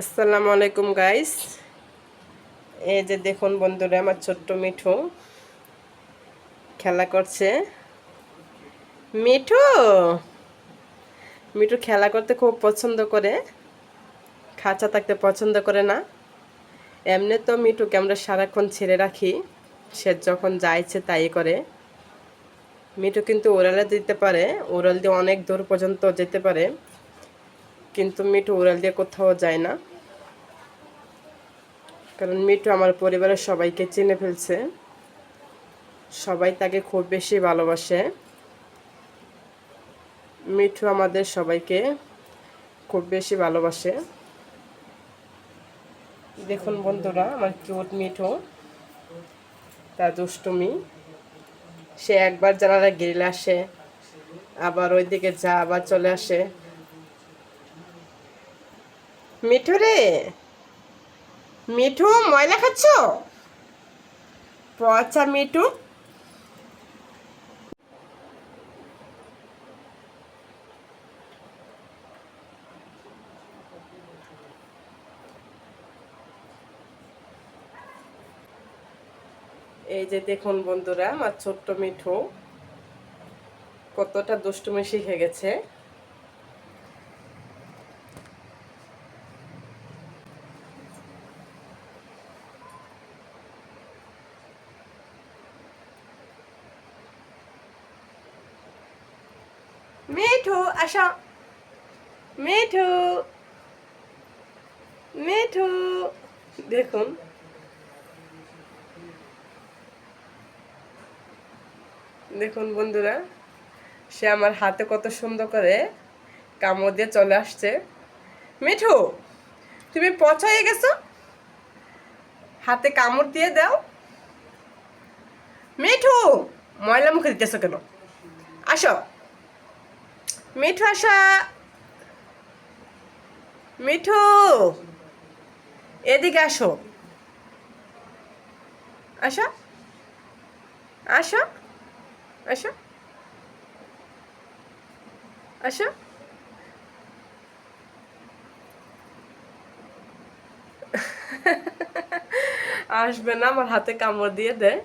আসসালামু আলাইকুম গাইস এই যে দেখুন বন্ধুরা, আমার ছোট্ট মিঠু খেলা করছে। মিঠু! মিঠু খেলা করতে খুব পছন্দ করে। খাঁচা থাকতে পছন্দ করে না। এমনি তো মিঠুকে আমরা সারাক্ষণ ছেড়ে রাখি। সে যখন যাইছে তাই করে। মিঠু কিন্তু ওরালে দিতে পারে। ওরাল দিয়ে অনেক দূর পর্যন্ত যেতে পারে। কিন্তু মিঠু উড়াল দিয়ে কোথাও যায় না। কারণ মিঠু আমার পরিবারের সবাইকে চিনে ফেলছে। সবাই তাকে খুব বেশি ভালোবাসে। মিঠু আমাদের সবাইকে খুব বেশি ভালোবাসে। দেখুন বন্ধুরা, আমার কিউট মিঠু, তার দুষ্টুমি। সে একবার জানালা গেলে আসে, আবার ওইদিকে যা আবার চলে আসে। মিঠু রে। মিঠু, ময়লা খাচ্ছ? পচা মিঠু। এই যে দেখুন বন্ধুরা, আমার ছোট্ট মিঠু। কতটা দুষ্টুমি শিখে গেছে। মিঠু আসো মিঠু মিঠু দেখুন। দেখুন বন্ধুরা, সে আমার হাতে কত সুন্দর করে কামড় দিয়ে চলে আসছে। মিঠু, তুমি পচা হয়ে গেছো? হাতে কামড় দিয়ে দাও। মিঠু ময়লা মুখে দিতেছো কেন? আসো। মিঠু আসা। মিঠু, এদিকে আসো। আসো। আসো। আসো। আসো। আসবে না, আমার হাতে কামড় দিয়ে দেয়